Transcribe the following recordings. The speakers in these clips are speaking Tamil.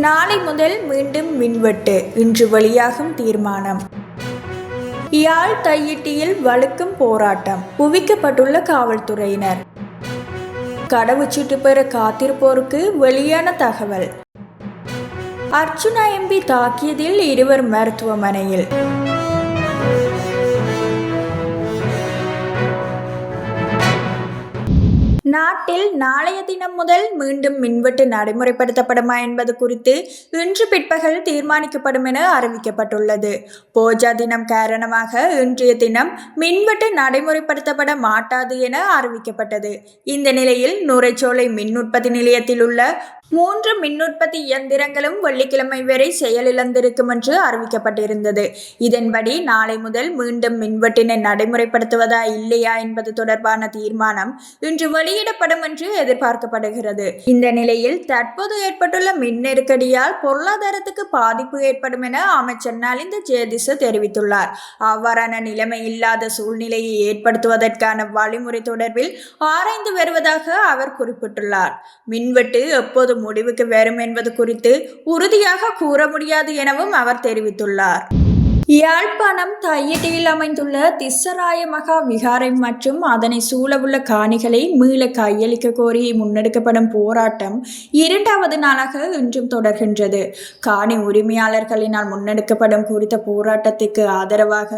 நாளை முதல் மீண்டும் மின்வெட்டு. இன்று வெளியாகும் தீர்மானம். யாழ் தையிட்டியில் வழுக்கும் போராட்டம். குவிக்கப்பட்டுள்ள காவல்துறையினர். கடவுச்சீட்டு பெற காத்திருப்போருக்கு வெளியான தகவல். அர்ச்சுனா எம்பி தாக்கியதில் இருவர் மருத்துவமனையில். நாட்டில் நாளைய தினம் முதல் மீண்டும் மின்வெட்டு நடைமுறைப்படுத்தப்படுமா என்பது குறித்து இன்று பிற்பகல் தீர்மானிக்கப்படும் என அறிவிக்கப்பட்டுள்ளது. போஜா தினம் காரணமாக இன்றைய தினம் மின்வெட்டு நடைமுறைப்படுத்தப்பட மாட்டாது என அறிவிக்கப்பட்டது. இந்த நிலையில் நுரைச்சோலை மின் உற்பத்தி நிலையத்தில் உள்ள மூன்று மின்னுற்பத்தி இயந்திரங்களும் வெள்ளிக்கிழமை வரை செயலிழந்திருக்கும் என்று அறிவிக்கப்பட்டிருந்தது. இதன்படி நாளை முதல் மீண்டும் மின்வெட்டினை நடைமுறைப்படுத்துவதா இல்லையா என்பது தொடர்பான தீர்மானம் இன்று வெளியிடப்படும் என்று எதிர்பார்க்கப்படுகிறது. இந்த நிலையில் தற்போது ஏற்பட்டுள்ள மின் நெருக்கடியால் பொருளாதாரத்துக்கு பாதிப்பு ஏற்படும் என அமைச்சர் நலிந்த ஜெயதிச தெரிவித்துள்ளார். அவ்வாறான நிலைமை இல்லாத சூழ்நிலையை ஏற்படுத்துவதற்கான வழிமுறை தொடர்பில் ஆராய்ந்து வருவதாக அவர் குறிப்பிட்டுள்ளார். மின்வெட்டு எப்போது முடிவுக்கு வரும் என்பது குறித்து உறுதியாக கூற முடியாது எனவும் அவர் தெரிவித்துள்ளார். யாழ்ப்பாணம் தையட்டியில் அமைந்துள்ள திஸ்ஸராய மகா விகாரை மற்றும் அதனை சூழவுள்ள காணிகளை மீள கையளிக்க கோரி முன்னெடுக்கப்படும் போராட்டம் இரண்டாவது நாளாக இன்றும் தொடர்கின்றது. காணி உரிமையாளர்களினால் முன்னெடுக்கப்படும் குறித்த போராட்டத்திற்கு ஆதரவாக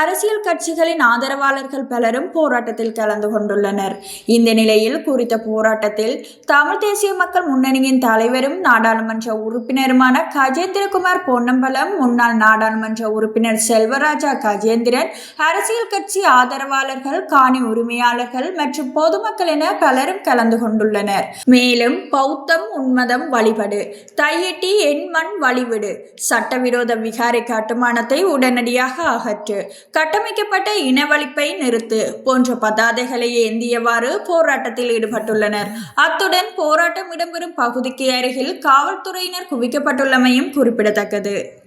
அரசியல் கட்சிகளின் ஆதரவாளர்கள் பலரும் போராட்டத்தில் கலந்து கொண்டுள்ளனர். இந்த நிலையில் குறித்த போராட்டத்தில் தமிழ் தேசிய மக்கள் முன்னணியின் தலைவரும் நாடாளுமன்ற உறுப்பினருமான கஜேந்திரகுமார் பொன்னம்பலம் முன்னாள் நாடாளுமன்ற உறுப்பினர் செல்வராஜா கஜேந்திரன் அரசியல் கட்சி ஆதரவாளர்கள் காணி உரிமையாளர்கள் மற்றும் பொதுமக்கள் என பலரும் கலந்து கொண்டுள்ளனர். மேலும் பௌத்தம் உன்மதம் வழிபடு. தையிட்டி என் மண் வழிவிடு. சட்டவிரோத விகாரை கட்டுமானத்தை உடனடியாக அகற்று. கட்டமைக்கப்பட்ட இனவழிப்பை நிறுத்து. போன்ற பதாதைகளை ஏந்தியவாறு போராட்டத்தில் ஈடுபட்டுள்ளனர். அத்துடன் போராட்டம் இடம்பெறும் பகுதிக்கு அருகில் காவல்துறையினர் குவிக்கப்பட்டுள்ளமையும் குறிப்பிடத்தக்கது.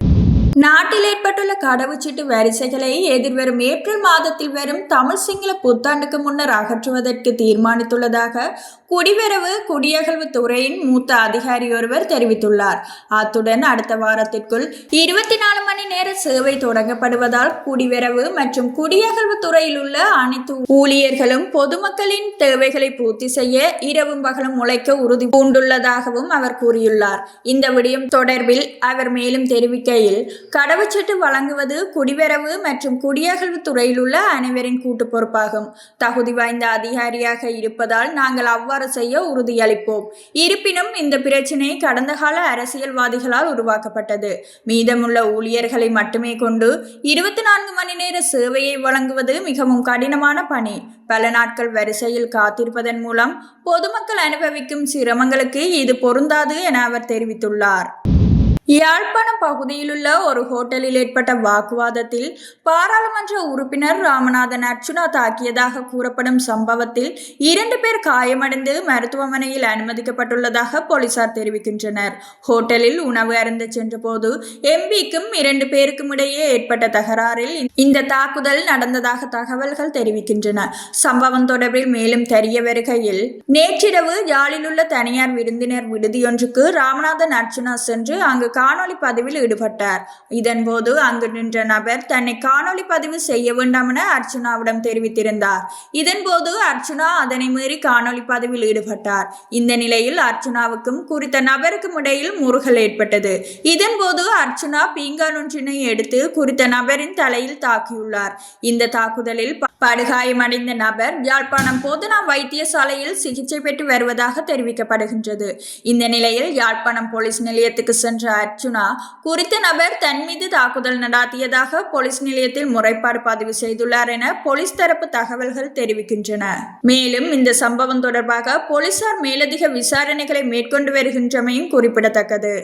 நாட்டில் ஏற்பட்டுள்ள கடவுச்சீட்டு வரிசைகளை எதிர்வரும் ஏப்ரல் மாதத்தில் வரும் தமிழ் சிங்கள புத்தாண்டுக்கு முன்னர் அகற்றுவதற்கு தீர்மானித்துள்ளதாக குடிவரவு குடியகழ்வு துறையின் மூத்த அதிகாரி ஒருவர் தெரிவித்துள்ளார். அத்துடன் அடுத்த வாரத்திற்குள் இருபத்தி நாலு மணி நேர சேவை தொடங்கப்படுவதால் குடிவரவு மற்றும் குடியகழ்வு துறையில் உள்ள அனைத்து ஊழியர்களும் பொதுமக்களின் தேவைகளை பூர்த்தி செய்ய இரவும் பகலும் உழைக்க உறுதி பூண்டுள்ளதாகவும் அவர் கூறியுள்ளார். இந்த விடயம் தொடர்பில் அவர் மேலும் தெரிவிக்கையில் கடவுச்சீட்டு வழங்குவது குடிவரவு மற்றும் குடியகழ்வு துறையில் உள்ள அனைவரின் கூட்டு பொறுப்பாகும். தகுதி வாய்ந்த அதிகாரியாக இருப்பதால் நாங்கள் அவ்வாறு செய்ய உறுதியளிப்போம். இருப்பினும் இந்த பிரச்சினை கடந்த கால அரசியல்வாதிகளால் உருவாக்கப்பட்டது. மீதமுள்ள ஊழியர்களை மட்டுமே கொண்டு இருபத்தி நான்கு மணி நேர சேவையை வழங்குவது மிகவும் கடினமான பணி. பல நாட்கள் வரிசையில் காத்திருப்பதன் மூலம் பொதுமக்கள் அனுபவிக்கும் சிரமங்களுக்கு இது பொருந்தாது என அவர் தெரிவித்துள்ளார். யாழ்ப்பாணம் பகுதியிலுள்ள ஒரு ஹோட்டலில் ஏற்பட்ட வாக்குவாதத்தில் பாராளுமன்ற உறுப்பினர் ராமநாதன் அர்ச்சுனா தாக்கியதாக கூறப்படும் சம்பவத்தில் இரண்டு பேர் காயமடைந்து மருத்துவமனையில் அனுமதிக்கப்பட்டுள்ளதாக போலீசார் தெரிவிக்கின்றனர். ஹோட்டலில் உணவு அருந்த சென்றபோது எம்பிக்கும் இரண்டு பேருக்கும் இடையே ஏற்பட்ட தகராறில் இந்த தாக்குதல் நடந்ததாக தகவல்கள் தெரிவிக்கின்றன. சம்பவம் தொடர்பில் மேலும் தெரிய வருகையில் நேற்றிரவு யாழிலுள்ள தனியார் விருந்தினர் விடுதியொன்றுக்கு ராமநாதன் அர்ச்சுனா சென்று அங்கு காணொளி பதிவில் ஈடுபட்டார். இதன்போது அங்கு நின்ற நபர் தன்னை காணொளி பதிவு செய்ய வேண்டாம் என அர்ச்சனாவிடம் தெரிவித்திருந்தார். இதன்போது அர்ச்சுனா அதனை மீறி காணொளி பதிவில் ஈடுபட்டார். இந்த நிலையில் அர்ச்சுனாவுக்கும் குறித்த நபருக்கும் இடையில் முருகல் ஏற்பட்டது. இதன்போது அர்ச்சுனா பீங்கான் ஒன்றினை எடுத்து குறித்த நபரின் தலையில் தாக்கியுள்ளார். இந்த தாக்குதலில் படுகாயமடைந்த நபர் யாழ்ப்பாணம் போதனா வைத்தியசாலையில் சிகிச்சை பெற்று வருவதாக தெரிவிக்கப்படுகின்றது. இந்த நிலையில் யாழ்ப்பாணம் போலீஸ் நிலையத்துக்கு சென்ற அர்ச்சுனா குறித்த நபர் தன் மீது தாக்குதல் நடாத்தியதாக போலீஸ் நிலையத்தில் முறைப்பாடு பதிவு செய்துள்ளார் என போலீஸ் தரப்பு தகவல்கள் தெரிவிக்கின்றன. மேலும் இந்த சம்பவம் தொடர்பாக போலீசார் மேலதிக விசாரணைகளை மேற்கொண்டு வருகின்றமையும் குறிப்பிடத்தக்கது.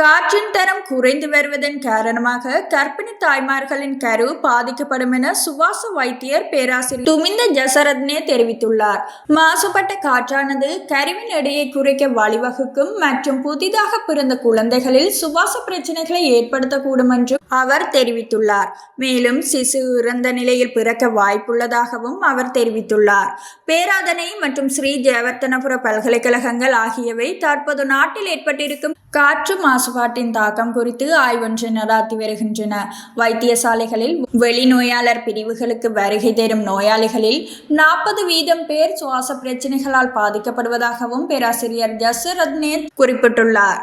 காற்றின் தரம் குறைந்து வருவதன் காரணமாக கர்ப்பிணி தாய்மார்களின் கரு பாதிக்கப்படும் என சுவாச வைத்தியர் பேராசிரியர் துமிந்த ஜசரத்னே தெரிவித்துள்ளார். மாசுபட்ட காற்றானது கருவின் எடையை குறைக்க வழிவகுக்கும் மற்றும் புதிதாக பிறந்த குழந்தைகளில் சுவாச பிரச்சனைகளை ஏற்படுத்தக்கூடும் என்றும் அவர் தெரிவித்துள்ளார். மேலும் சிசு இறந்த நிலையில் பிறக்க வாய்ப்புள்ளதாகவும் அவர் தெரிவித்துள்ளார். பேராதனை மற்றும் ஸ்ரீ ஜெயவர்த்தனபுர பல்கலைக்கழகங்கள் ஆகியவை தற்போது நாட்டில் ஏற்பட்டிருக்கும் காற்று மாசுபாட்டின் தாக்கம் குறித்து ஆய்வொன்று நடாத்தி வருகின்றன. வைத்தியசாலைகளில் வெளிநோயாளர் பிரிவுகளுக்கு வருகை தரும் நோயாளிகளில் நாற்பது வீதம் பேர் சுவாச பிரச்சினைகளால் பாதிக்கப்படுவதாகவும் பேராசிரியர் ஜசரத்னே குறிப்பிட்டுள்ளார்.